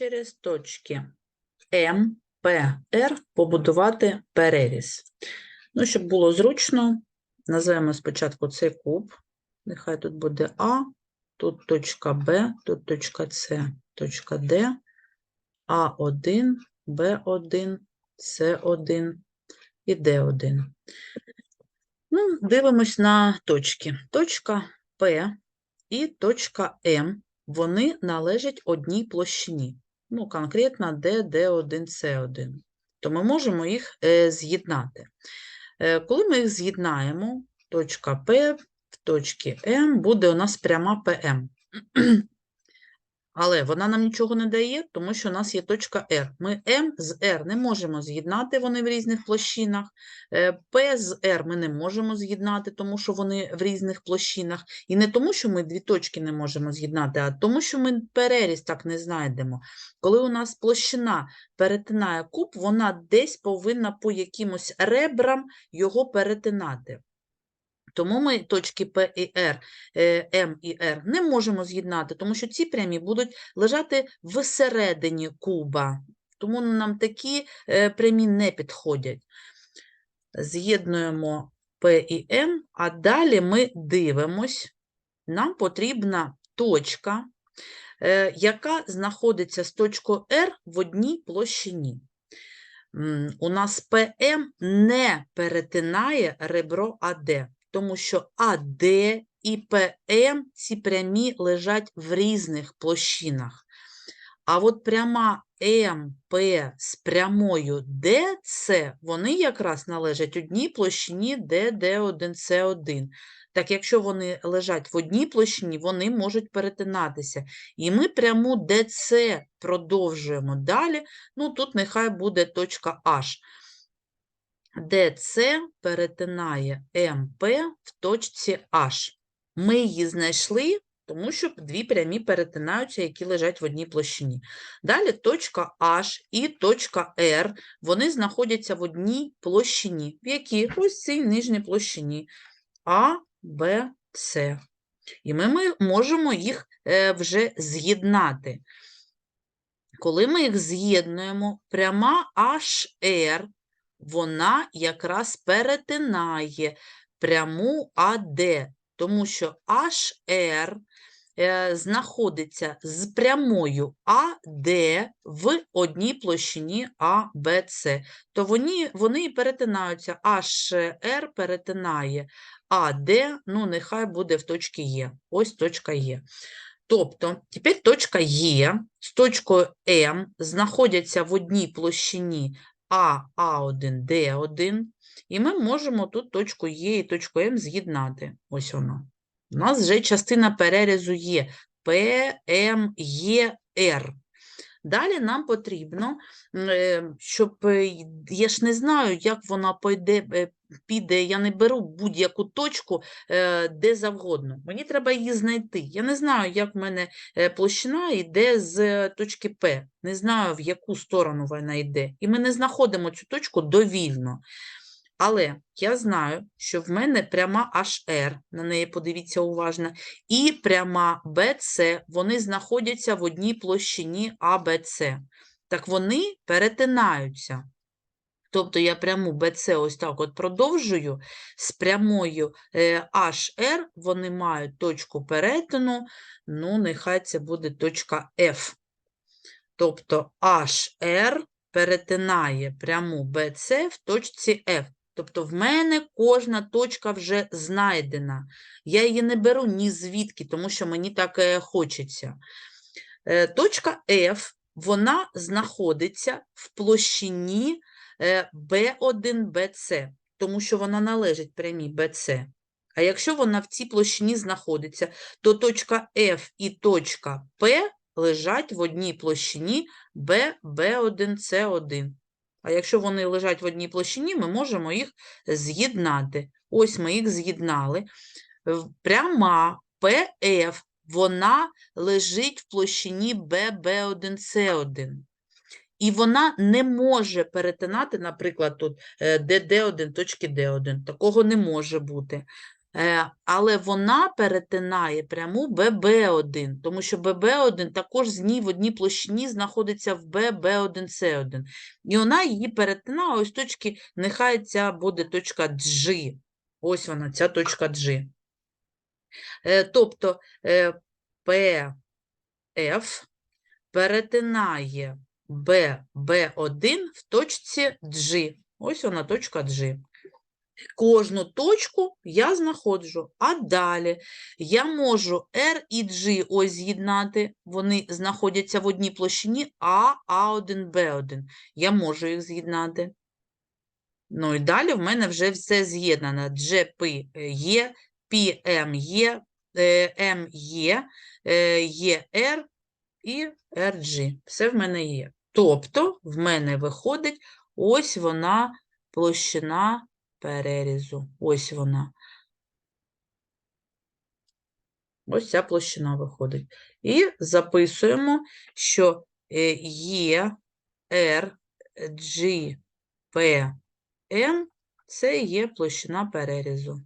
через точки М, П, Р побудувати переріз. Ну, щоб було зручно, називаємо спочатку цей куб. Нехай тут буде А, тут точка Б, тут точка С, точка Д, А1, Б1, С1 і Д1. Ну, дивимось на точки. Точка П і точка М, вони належать одній площині. Ну, конкретно D, D1, C1. То ми можемо їх е, з'єднати. Е, коли ми їх з'єднаємо, точка П в точці М буде у нас пряма ПМ. Але вона нам нічого не дає, тому що у нас є точка R. Ми М з R не можемо з'єднати, вони в різних площинах. Е, П з R ми не можемо з'єднати, тому що вони в різних площинах. І не тому, що ми дві точки не можемо з'єднати, а тому, що ми переріз так не знайдемо. Коли у нас площина перетинає куб, вона десь повинна по якимось ребрам його перетинати. Тому ми точки П і Р, е, М і Р не можемо з'єднати, тому що ці прямі будуть лежати всередині куба. Тому нам такі е, прямі не підходять. З'єднуємо П і М, а далі ми дивимось. Нам потрібна точка, е, яка знаходиться з точкою R в одній площині. У нас ПМ не перетинає ребро АД, тому що АД і ПМ ці прямі лежать в різних площинах. А от пряма МП з прямою ДЦ, вони якраз належать одній площині ДД1С1. Так, якщо вони лежать в одній площині, вони можуть перетинатися. І ми пряму ДЦ продовжуємо далі. Ну, тут нехай буде точка H. ДЦ перетинає МП в точці H. Ми її знайшли, тому що дві прямі перетинаються, які лежать в одній площині. Далі точка H і точка R, вони знаходяться в одній площині. В якій? Ось цій нижній площині. А, Б, С. І ми, ми можемо їх е, вже з'єднати. Коли ми їх з'єднуємо, пряма HR, вона якраз перетинає пряму АД, тому що HR е, знаходиться з прямою АД в одній площині АБЦ. То вони, вони і перетинаються. HR перетинає АД, ну нехай буде в точці Є. Ось точка Є. Тобто, тепер точка Є з точкою М знаходяться в одній площині А, А1, Д1, і ми можемо тут точку Е і точку М з'єднати. Ось воно. У нас вже частина перерізу є П, М, Е, Р. Далі нам потрібно, е, щоб е, я ж не знаю, як вона пойде, е, піде, я не беру будь-яку точку е, де завгодно. Мені треба її знайти. Я не знаю, як в мене е, площина йде з е, точки П. Не знаю, в яку сторону вона йде. І ми не знаходимо цю точку довільно. Але я знаю, що в мене пряма HR, на неї подивіться уважно, і пряма BC, вони знаходяться в одній площині ABC. Так вони перетинаються. Тобто я пряму BC ось так от продовжую, з прямою е, HR вони мають точку перетину, ну, нехай це буде точка F. Тобто HR перетинає пряму BC в точці F. Тобто в мене кожна точка вже знайдена. Я її не беру ні звідки, тому що мені так е, хочеться. Е, Точка F, вона знаходиться в площині е, B1, BC, тому що вона належить прямій BC. А якщо вона в цій площині знаходиться, то точка F і точка P лежать в одній площині B, B1, C1. А якщо вони лежать в одній площині, ми можемо їх з'єднати. Ось ми їх з'єднали. Пряма PF, вона лежить в площині BB1C1. І вона не може перетинати, наприклад, тут е, DD1, точки D1. Такого не може бути. Е, але вона перетинає пряму ББ1, тому що ББ1 також з ній в одній площині знаходиться в ББ1С1. І вона її перетинає ось точки, нехай ця буде точка G. Ось вона, ця точка G. Е, тобто PF перетинає BB1 в точці G. Ось вона точка G. Кожну точку я знаходжу, а далі я можу R і G ось з'єднати, вони знаходяться в одній площині А, А1, Б1. Я можу їх з'єднати. Ну і далі в мене вже все з'єднано. GP є, PM є, M є, R і RG. Все в мене є. Тобто в мене виходить ось вона площина перерізу. Ось вона. Ось ця площина виходить. І записуємо, що е, Р, G, P, М – це є площина перерізу.